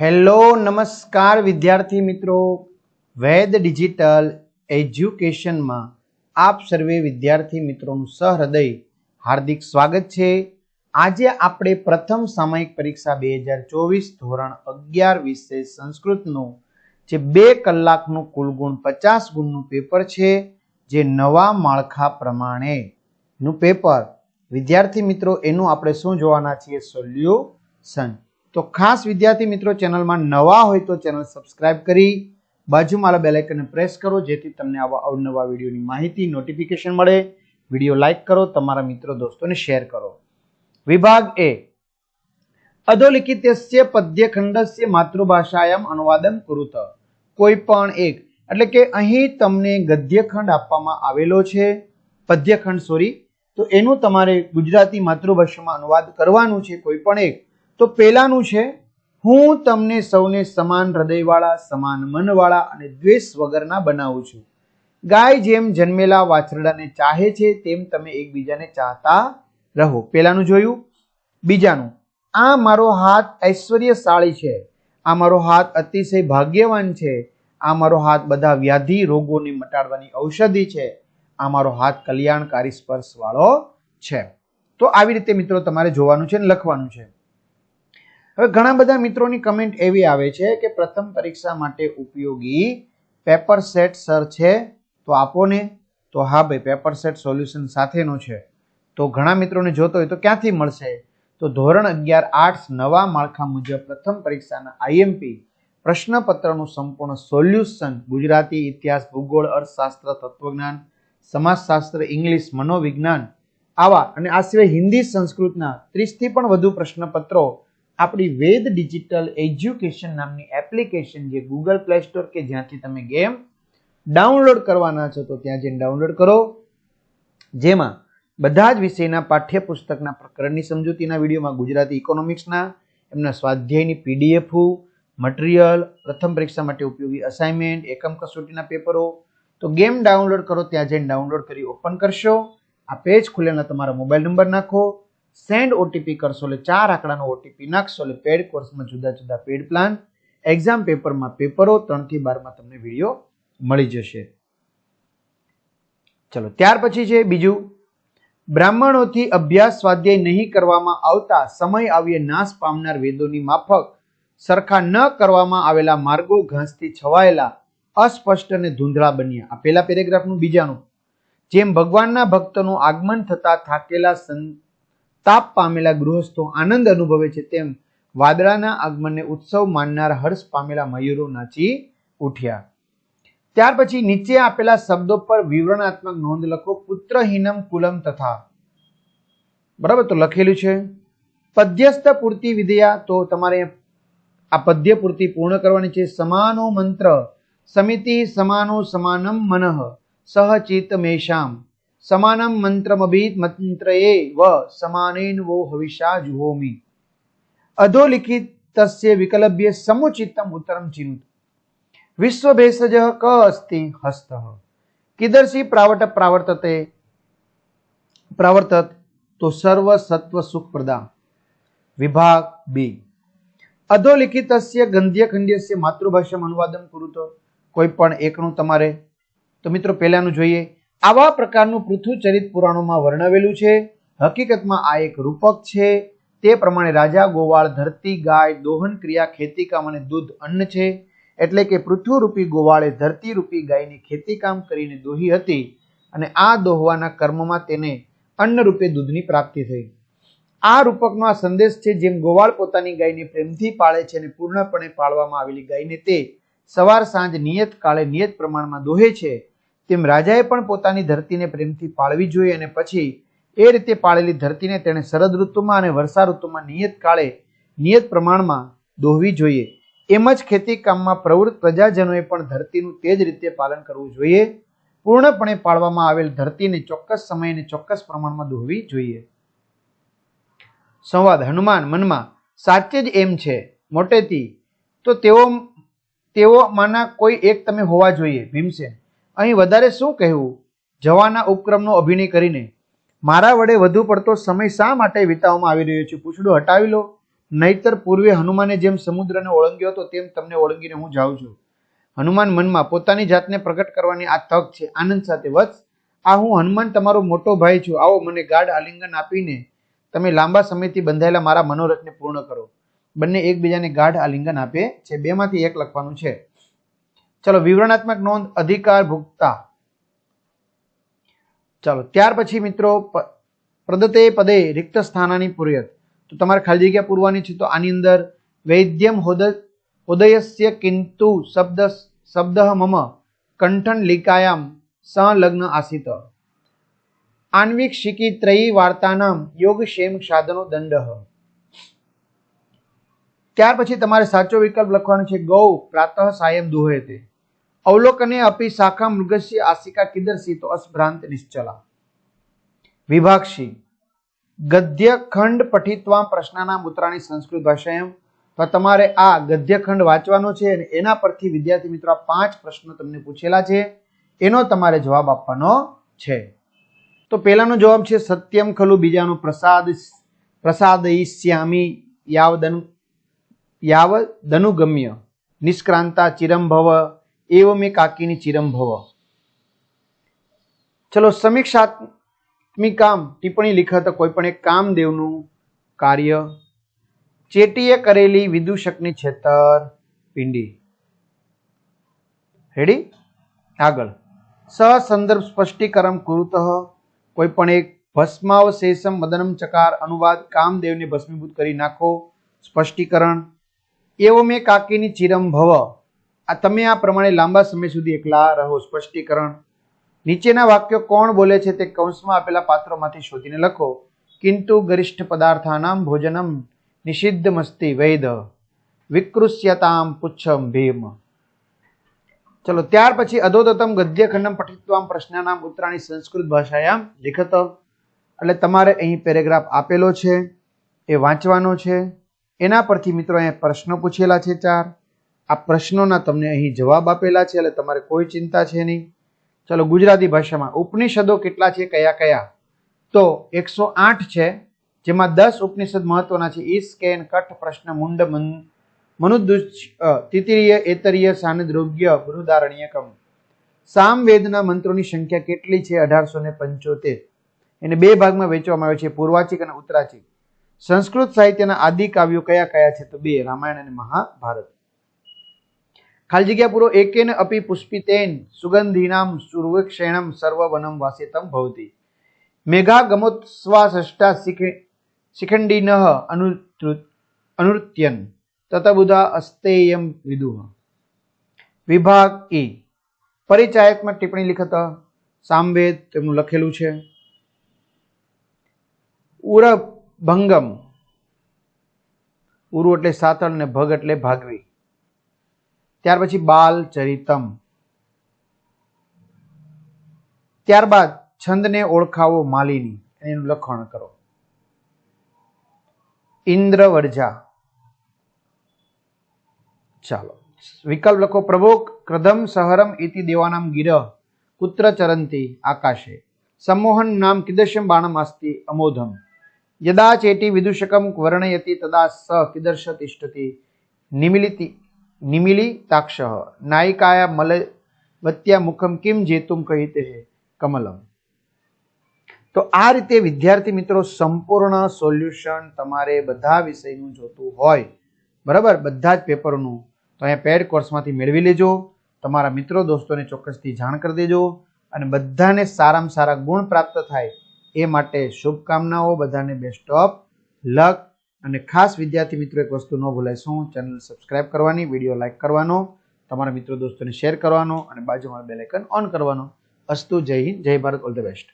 Hello, નમસ્કાર વિદ્યાર્થી મિત્રો. વેદ ડિજિટલ એજ્યુકેશનમાં આપ સર્વે વિદ્યાર્થી મિત્રોનું સહૃદય, હાર્દિક સ્વાગત છે. આજે આપણે પ્રથમ સામયિક પરીક્ષા બે હજાર ચોવીસ ધોરણ અગિયાર વિશે સંસ્કૃતનું, જે બે કલાકનું કુલ ગુણ પચાસ ગુણનું પેપર છે, જે નવા માળખા પ્રમાણેનું પેપર. વિદ્યાર્થી મિત્રો, એનું આપણે શું જોવાના છીએ? સોલ્યુશન. તો ખાસ વિદ્યાર્થી મિત્રો ચેનલમાં નવા હોય તો ચેનલ સબસ્ક્રાઇબ કરી, બાજુમાં બેલ આઇકનને પ્રેસ કરો, જેથી તમને આવા અવનવા વિડીયોની માહિતી નોટિફિકેશન મળે. વીડિયો લાઇક કરો, તમારા મિત્રો, દોસ્તોને શેર કરો. વિભાગ એ. અધોલિખિતસ્ય પદ્યખંડસ્ય માતૃભાષાયામ અનુવાદન કુરુત. કોઈ પણ એક. એટલે કે અહીં તમને ગદ્યખંડ આપવામાં આવેલો છે. પદ્યખંડ સોરી તો એનું તમારે ગુજરાતી માતૃભાષામાં અનુવાદ કરવાનું છે કોઈ પણ એક. તો પહેલાનું છે, હું તમને સૌને સમાન હૃદયવાળા, સમાન મનવાળા અને દ્વેષ વગરના બનાવું છું. ગાય જેમ જન્મેલા વાછરડાને ચાહે છે, તેમ તમે એકબીજાને ચાહતા રહો. પહેલાનું જોયું. બીજાનું. આ મારો હાથ ઐશ્વર્યશાળી છે. આ મારો હાથ અતિશય ભાગ્યવાન છે. આ મારો હાથ બધા વ્યાધિ રોગોને મટાડવાની ઔષધિ છે. આ મારો હાથ કલ્યાણકારી સ્પર્શ વાળો છે. તો આવી રીતે મિત્રો તમારે જોવાનું છે અને લખવાનું છે. હવે ઘણા બધા મિત્રોની કમેન્ટ એવી આવે છે કે પ્રથમ પરીક્ષા માટે ઉપયોગી પેપર સેટ સર છે? તો આપો ને તો હા ભાઈ પેપર સેટ સોલ્યુશન સાથેનો છે. તો ઘણા મિત્રોને જોતો હોય તો ક્યાંથી મળશે? તો ધોરણ અગિયાર આર્ટ્સ નવા માળખા મુજબ પ્રથમ પરીક્ષાના આઈએમપી પ્રશ્નપત્રનું સંપૂર્ણ સોલ્યુશન ગુજરાતી ઇતિહાસ, ભૂગોળ, અર્થશાસ્ત્ર, તત્વજ્ઞાન, સમાજશાસ્ત્ર, ઇંગ્લિશ, મનોવિજ્ઞાન આવા અને આ સિવાય હિન્દી સંસ્કૃતના ત્રીસથી પણ વધુ પ્રશ્નપત્રો આપણી વેદ ડિજિટલ એજ્યુકેશન નામની એપ્લિકેશન જે ગૂગલ પ્લે સ્ટોર કે જ્યાંથી તમે ગેમ ડાઉનલોડ કરવાના છો, તો ત્યાં જઈને ડાઉનલોડ કરો. જેમાં બધા જ વિષયના પાઠ્યપુસ્તકના પ્રકરણની સમજૂતીના વિડીયોમાં ગુજરાતી ઇકોનોમિક્સના એમના સ્વાધ્યાયની પીડીએફ મટીરિયલ પ્રથમ પરીક્ષા માટે ઉપયોગી અસાઇનમેન્ટ એકમ કસોટીના પેપરો. તો ગેમ ડાઉનલોડ કરો, ત્યાં જઈને ડાઉનલોડ કરી ઓપન કરશો. આ પેજ ખુલેલા તમારા મોબાઈલ નંબર નાખો. સેન્ડ ઓટીપી કરશો એટલે ચાર આંકડાનો ઓટીપી નાખશો એટલે પેડ કોર્સમાં જુદા જુદા પેડ પ્લાન એક્ઝામ પેપરમાં પેપરો ત્રણથી બારમાં તમને વીડિયો મળી જશે. ચલો, ત્યાર પછી છે બીજું. બ્રાહ્મણોથી અભ્યાસ સ્વાધ્યાય નહીં કરવામાં આવતા સમય આવ્યે નાશ પામનાર વેદોની માફક. સરખા ન કરવામાં આવેલા માર્ગો ઘાસથી છવાયેલા, અસ્પષ્ટ અને ધૂંધળા બન્યા. આ પહેલા પેરેગ્રાફનું બીજાનું. જેમ ભગવાનના ભક્તનું આગમન થતા થાકેલા સંતાપ પામેલા ગૃહસ્થો આનંદ અનુભવે છે તેમ વાદળાના આગમનને ઉત્સવ માનનાર હર્ષ પામેલા મયુરો નાચી ઉઠ્યા. ત્યાર પછી નીચે આપેલા શબ્દો પર વિવરણાત્મક નોંધ લખો. પુત્રહીનમ કુલમ તથા. બરાબર? તો લખેલું છે, પદ્યસ્થ પૂર્તિ વિધેયા, તો તમારે આ પદ્ય પૂર્તિ પૂર્ણ કરવાની છે. સમાનો મંત્ર સમિતિ સમાનો સમાનમ મનઃ સહચિત મેષામ સમાનમ મંત્રમભીત મંત્રયે વ સમાનેન વો હવિષા જુહોમી અધોલિખિત તસ્ય વિકલભ્ય સમુચિતમ ઉત્તરમ ચિનુત વિશ્વભેષજ ક અસ્તિ હસ્ત કિદર્શી પ્રાવટ પ્રાવર્તતે પ્રાવર્તત તો સર્વ સત્વ સુખ પ્રદા વિભાગ બી અધોલિખિતસ્ય ગંધ્યખંડ્યસ્ય માતૃભાષામાં અનુવાદન કરું તો કોઈ પણ એકનું તમારે તો મિત્રો પહેલાનું જોઈએ આવા પ્રકારનું પૃથ્વચરિત પુરાણોમાં વર્ણવેલું છે. હકીકતમાં આ એક રૂપક છે. તે પ્રમાણે રાજા ગોવાળ ધરતી, ગાય, દોહન, ક્રિયા, ખેતીકામ અને દૂધ અન્ન છે. એટલે કે પૃથ્વીરૂપી ગોવાળે ધરતીરૂપી ગાયની ખેતીકામ કરીને દોહી હતી અને આ દોહવાના કર્મમાં તેને અન્ન રૂપે દૂધની પ્રાપ્તિ થઈ. આ રૂપકનો આ સંદેશ છે જેમ ગોવાળ પોતાની ગાયને પ્રેમથી પાળે છે અને પૂર્ણપણે પાળવામાં આવેલી ગાયને તે સવાર સાંજ નિયત કાળે નિયત પ્રમાણમાં દોહે છે. તેમ રાજાએ પણ પોતાની ધરતીને પ્રેમથી પાળવી જોઈએ અને પછી એ રીતે પાળેલી ધરતીને તેણે શરદ ઋતુમાં અને વર્ષા ઋતુમાં નિયત કાળે નિયત પ્રમાણમાં દોહવી જોઈએ. એમ જ ખેતી કામમાં પ્રવૃત્ત પ્રજાજનોએ પણ ધરતીનું તે જ રીતે પાલન કરવું જોઈએ. પૂર્ણપણે પાળવામાં આવેલ ધરતીને ચોક્કસ સમયે ચોક્કસ પ્રમાણમાં દોહવી જોઈએ. સંવાદ, હનુમાન મનમાં સાચે જ એમ છે, મોટેથી તો તેઓ, તેઓમાંના કોઈ એક તમે હોવા જોઈએ, ભીમસેન. અહીં વધારે શું કહેવું? જવાના ઉપક્રમનો અભિનય કરીને. મારા વડે વધુ પડતો સમય શા માટે વિતાવવામાં આવી રહ્યો છે? પૂછડું હટાવી લો. નહીતર પૂર્વે હનુમાને જેમ સમુદ્રને ઓળંગ્યો હતો, તેમ તમને ઓળંગીને હું જાઉં છું. હનુમાન મનમાં પોતાની જાતને પ્રગટ કરવાની આ તક છે. આનંદ સાથે વત્સ. આ હું હનુમાન તમારો મોટો ભાઈ છું. આવો મને ગાઢ આલિંગન આપીને તમે લાંબા સમયથી બંધાયેલા મારા મનોરથને પૂર્ણ કરો. બંને એકબીજાને ગાઢ આલિંગન આપે છે. બેમાંથી એક લખવાનું છે. ચલો, વિવરણાત્મક નોંધ અધિકાર ભૂગતા ચાલો, ત્યાર પછી મિત્રો પ્રદતે પદે રિક્ત સ્થાનાની પૂર્યત. તો તમારે ખાલી જગ્યા પૂરવાની છે, તો આની અંદર વૈદ્યમ હોદયસ્ય કિંતુ શબ્દ શબ્દ મમ, કંઠન લિકાયામ સંલગ્ન આસિત. આન્વિક શિકી ત્રયી વાર્તાનામ યોગક્ષેમ સાધનો દંડ. ત્યાર પછી તમારે સાચો વિકલ્પ લખવાનો છે, ગૌ પ્રાતઃ સાયમ દુહેતે અવલોકને અપી શાખા મૃગસ્ય આશિકા કિદર્શી તો અસ્ભ્રાંત નિશ્ચલા. વિભાક્ષી ગદ્ય ખંડ પઠિત્વા પ્રશ્નના મુત્રાની સંસ્કૃત ભાષાએમ તો તમારે આ ગદ્યખંડ વાંચવાનો છે અને એના પરથી વિદ્યાર્થી મિત્રો આ પાંચ પ્રશ્નો તમને પૂછેલા છે. એનો તમારે જવાબ આપવાનો છે. તો પહેલાનો જવાબ છે સત્યમ ખલુ બીજાનો પ્રસાદ પ્રસાદ પ્રસાદયિષ્યામી યાવદન, યાવદનુગમ્ય. નિષ્ક્રાંતા ચિરંભવ એવમે કાકીની ચિરંભવ ચલો સમીક્ષાત્મિકામ ટિપ્પણી લિખત કોઈ પણ એક કામદેવનું કાર્ય ચેટીએ કરેલી વિદૂષકની છેતર, પિંડી। રેડી આગળ. સહસંદર્ભ સ્પષ્ટીકરણ કુરુતઃ કોઈ પણ એક ભસ્માવશેષમ મદનમ ચકાર અનુવાદ કામદેવને ભસ્મીભૂત કરી નાખો, સ્પષ્ટીકરણ। એવો મેં કાકીની ચિરંભવ। ભવ આ તમે આ પ્રમાણે લાંબા સમય સુધી એકલા રહો, સ્પષ્ટીકરણ. નીચેના વાક્યો કોણ બોલે છે તે કૌંસમાં આપેલા પાત્રોમાંથી શોધીને લખો. કિંતુ ગરિષ્ઠ પદાર્થાનામ ભોજનમ નિષિદ્ધ મસ્તી વૈદ. વિકૃષ્યતામ પુચ્છમ ભીમ. ચલો, ત્યાર પછી અધોદતમ ગદ્ય ખંડમ પઠિત્વામ પ્રશ્નનામ ઉત્તરાણી સંસ્કૃત ભાષાયામ લિખત. એટલે તમારે અહીં પેરેગ્રાફ આપેલો છે, એ વાંચવાનો છે. એના પરથી મિત્રો અહીંયા પ્રશ્નો પૂછેલા છે ચાર. આ પ્રશ્નોના તમને અહીં જવાબ આપેલા છે, એટલે તમારે કોઈ ચિંતા છે નહીં. ચલો ગુજરાતી ભાષામાં, ઉપનિષદો કેટલા છે, કયા કયા? તો એકસો આઠ છે, જેમાં દસ ઉપનિષદ મહત્વના છે. ઈસ કેન કઠ, પ્રશ્ન, મુંડ, મન મનુદુષ તિતિરીય એતરીય સાનદ્રોગ્ય બૃહદારણ્યકમ. સામવેદના મંત્રોની સંખ્યા કેટલી છે, અઢારસો ને પંચોતેર? એને બે ભાગમાં વહેંચવામાં આવે છે, પૂર્વાચિક અને ઉત્તરાચિક. સંસ્કૃત સાહિત્યના આદિ કાવ્યો કયા કયા છે, તો બે, રામાયણ અને મહાભારત. ખાલી જગ્યા પૂરો એકેન અપી પુષ્પિતેન સુરવક્ષેણમ સુર્વક્ષેણમ સર્વવનમ વાસિતમ ભવતી. મેઘા ગમોત્સ્વાષ્ટા શિખંડીન અનુત્યન. તતબુધા અસ્તેયમ વિદુહ. વિભાગ ઈ. પરિચાયકમાં ટિપ્પણી લિખત સામવેદ તેમનું લખેલું છે. ઉર ભંગમ ઉરુ એટલે સાતળ ને ભગ એટલે ભાગવી. ત્યાર પછી બાલ ચરિતમ. ત્યારબાદ છંદને ઓળખાવો માલિની, એનું લખાણ કરો. ઇન્દ્રવર્જા. ચાલો, વિકલ્પ લખો પ્રભો ક્રધમ સહરમ ઇતિ દેવાનામ ગિરહ કુત્ર ચરંતી, આકાશે. સમોહન નામ કિદર્શમ બાણમ અસ્તિ અમોધમ. યદા ચેટી વિદુષકમ વર્ણયતી, તદા સ કિદર્શ તિષ્ઠતિ. નિમિલિતિ નિમિલિતાક્ષ નાયિકાયા મલવત્યા મુખમ કિમ જેતુમ કહિતે કમલમ. તો આ રીતે વિદ્યાર્થી મિત્રો સંપૂર્ણ સોલ્યુશન તમારે બધા વિષયનું જોતું હોય, બરાબર? બધા જ પેપરોનું. તો અહીંયા પેડ કોર્સમાંથી મેળવી લેજો, તમારા મિત્રો દોસ્તોને ચોક્કસથી જાણ કરી દેજો, અને બધાને સારામાં સારા ગુણ પ્રાપ્ત થાય એ માટે શુભકામનાઓ, બધાને બેસ્ટ ઓફ લક અને ખાસ વિદ્યાર્થી મિત્રો એક વસ્તુ ન ભૂલાય, શું? ચેનલ સબસ્ક્રાઇબ કરવાની, વીડિયો લાઇક કરવાનો, તમારા મિત્રો દોસ્તોને શેર કરવાનો અને બાજુમાં બેલ આઇકન ઓન કરવાનો. અસ્તુ જય હિન્દ, જય ભારત, ઓલ ધ બેસ્ટ.